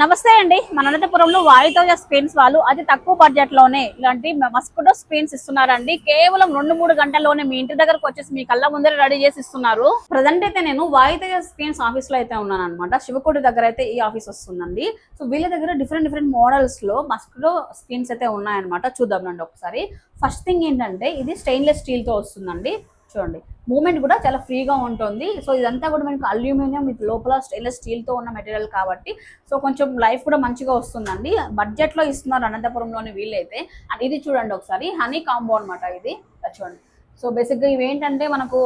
నమస్తే అండి. మన అనంతపురంలో వాయుతోజ స్క్రీన్స్ వాళ్ళు అతి తక్కువ బడ్జెట్లోనే ఇలాంటి మస్కిటో స్క్రీన్స్ ఇస్తున్నారండి. కేవలం రెండు మూడు గంటల్లోనే మీ ఇంటి దగ్గరకు వచ్చేసి మీ కళ్ళ ముందర రెడీ చేసి ఇస్తున్నారు. ప్రజెంట్ అయితే నేను వాయుతేజ స్క్రీన్స్ ఆఫీస్లో అయితే ఉన్నాను అనమాట శివకోటి దగ్గర అయితే ఈ ఆఫీస్ వస్తుందండి. సో వీళ్ళ దగ్గర డిఫరెంట్ డిఫరెంట్ మోడల్స్లో మస్కిటో స్క్రీన్స్ అయితే ఉన్నాయన్నమాట. చూద్దాం రండి ఒకసారి. ఫస్ట్ థింగ్ ఏంటంటే ఇది స్టెయిన్లెస్ స్టీల్తో వస్తుందండి. చూడండి. మూమెంట్ కూడా చాలా ఫ్రీగా ఉంటుంది. సో ఇదంతా కూడా మనకు అల్యూమినియం విత్ లోపల స్టెయిన్లెస్ స్టీల్తో ఉన్న మెటీరియల్ కాబట్టి సో కొంచెం లైఫ్ కూడా మంచిగా వస్తుందండి. బడ్జెట్లో ఇస్తున్నారు అనంతపురంలోని వీళ్ళైతే. అండ్ ఇది చూడండి ఒకసారి హనీ కాంబో అనమాట ఇది. చూడండి. సో బేసిక్గా ఇవి ఏంటంటే మనకు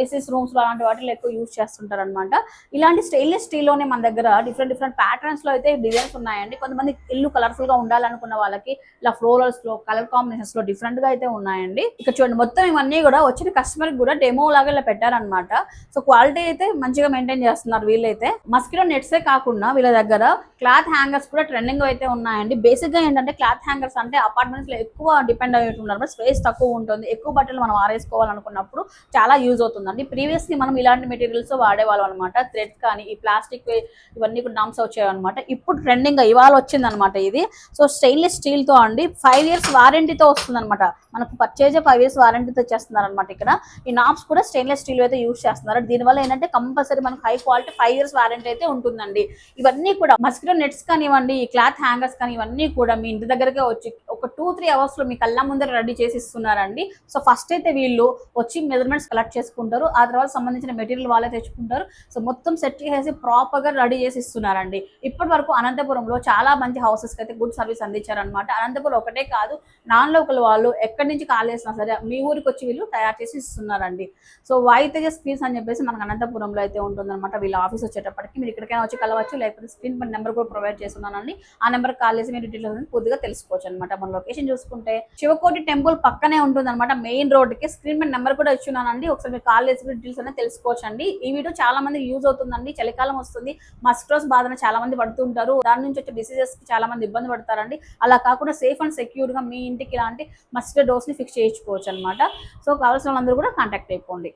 ఏసీస్ రూమ్స్లో అలాంటి వాటిలో ఎక్కువ యూజ్ చేస్తుంటారు అనమాట ఇలాంటి స్టెయిన్లెస్ స్టీల్లోనే మన దగ్గర డిఫరెంట్ డిఫరెంట్ ప్యాటర్న్స్లో అయితే డిజైన్స్ ఉన్నాయండి. కొంతమంది ఇల్లు కలర్ఫుల్గా ఉండాలనుకున్న వాళ్ళకి ఇలా ఫ్లోరల్స్లో కలర్ కాంబినేషన్స్లో డిఫరెంట్గా అయితే ఉన్నాయండి. ఇక్కడ చూడండి మొత్తం ఇవన్నీ కూడా వచ్చిన కస్టమర్కి కూడా డెమో లాగా ఇలా పెట్టారనమాట సో క్వాలిటీ అయితే మంచిగా మెయింటైన్ చేస్తున్నారు వీళ్ళైతే. మస్కిటో నెట్సే కాకుండా వీళ్ళ దగ్గర క్లాత్ హ్యాంగర్స్ కూడా ట్రెండింగ్ అయితే ఉన్నాయండి. బేసిక్గా ఏంటంటే క్లాత్ హ్యాంగర్స్ అంటే అపార్ట్మెంట్స్లో ఎక్కువ డిపెండ్ అయ్యి ఉంటున్నారు స్పేస్ తక్కువ ఉంటుంది. ఎక్కువ బట్టలు మనం మారేసుకోవాలనుకున్నప్పుడు చాలా యూజ్ అవుతుందండి. ప్రీవియస్లీ మనం ఇలాంటి మెటీరియల్స్ వాడేవాళ్ళం అనమాట థ్రెడ్ కానీ ఈ ప్లాస్టిక్ ఇవన్నీ కూడా డామ్స్ వచ్చాయన్నమాట ఇప్పుడు ట్రెండింగ్ ఇవాళ వచ్చిందనమాట ఇది. సో స్టెయిన్లెస్ స్టీల్తో అండి ఫైవ్ ఇయర్స్ వారంటీతో వస్తుందన్నమాట. మనకు పర్చేజ్ ఫైవ్ ఇయర్స్ వారంటీతో చేస్తున్నారు అనమాట ఇక్కడ. ఈ నాబ్స్ కూడా స్టెయిన్లెస్ స్టీల్ అయితే యూజ్ చేస్తున్నారు. దీనివల్ల ఏంటంటే కంపల్సరీ మనకు high quality five years warranty అయితే ఉంటుందండి. ఇవన్నీ కూడా మస్కిటో నెట్స్ కానివ్వండి ఈ క్లాత్ హ్యాంగర్స్ కానీ ఇవన్నీ కూడా మీ ఇంటి దగ్గరకే వచ్చి ఒక టూ త్రీ అవర్స్లో మీ కళ్ళ ముందర రెడీ చేసి ఇస్తున్నారండి సో ఫస్ట్ అయితే వీళ్ళు వచ్చి మెజర్మెంట్స్ కలెక్ట్ చేసుకుంటారు. ఆ తర్వాత సంబంధించిన మెటీరియల్ వాళ్ళే తెచ్చుకుంటారు. సో మొత్తం సెట్ చేసి ప్రాపర్గా రెడీ చేసి ఇస్తున్నారండి ఇప్పటి వరకు అనంతపురంలో చాలా మంచి హౌసెస్ అయితే గుడ్ సర్వీస్ అందించారనమాట అనంతపురం ఒకటే కాదు నాన్ లోకల్ వాళ్ళు ఎక్కడి నుంచి కాల్ చేసినా సరే మీ ఊరికి వచ్చి వీళ్ళు తయారు చేసి ఇస్తున్నారండి. సో వైతేజ స్క్రీన్స్ అని చెప్పేసి మనకు అనంతపురంలో అయితే ఉంటుందన్నమాట. వీళ్ళ ఆఫీస్ వచ్చేటప్పటికి మీరు ఇక్కడికైనా వచ్చి కలవచ్చు. లేకపోతే స్క్రీన్ పై నెంబర్ కూడా ప్రొవైడ్ చేస్తున్నానండి. ఆ నెంబర్ కాల్ చేసి మీరు డీటెయిల్స్ కొద్దిగా పూర్తిగా తెలుసుకోవచ్చు అనమాట మన లొకేషన్ చూసుకుంటే శివకోటి టెంపుల్ పక్కనే ఉంటుంది అనమాట మెయిన్ రోడ్కి స్క్రీన్ మీద నెంబర్ కూడా ఇచ్చున్నానండి ఒకసారి మీరు కాల్ చేసి డీటెయిల్స్ అనేది తెలుసుకోవచ్చు అండి ఈ వీడియో చాలా మంది యూజ్ అవుతుందండి. చలికాలం వస్తుంది. మస్క్రోస్ బాధన చాలా మంది పడుతుంటారు దాని నుంచి వచ్చే డిసీజెస్కి చాలా మంది ఇబ్బంది పడతారండి. అలా కాకుండా సేఫ్ అండ్ సెక్యూర్గా మీ ఇంటికి ఇలాంటి మస్క్రో డోస్ని ఫిక్స్ చేయించుకోవచ్చు అనమాట సో కావాల్సిన వాళ్ళందరూ కూడా కాంటాక్ట్ అయిపోండి.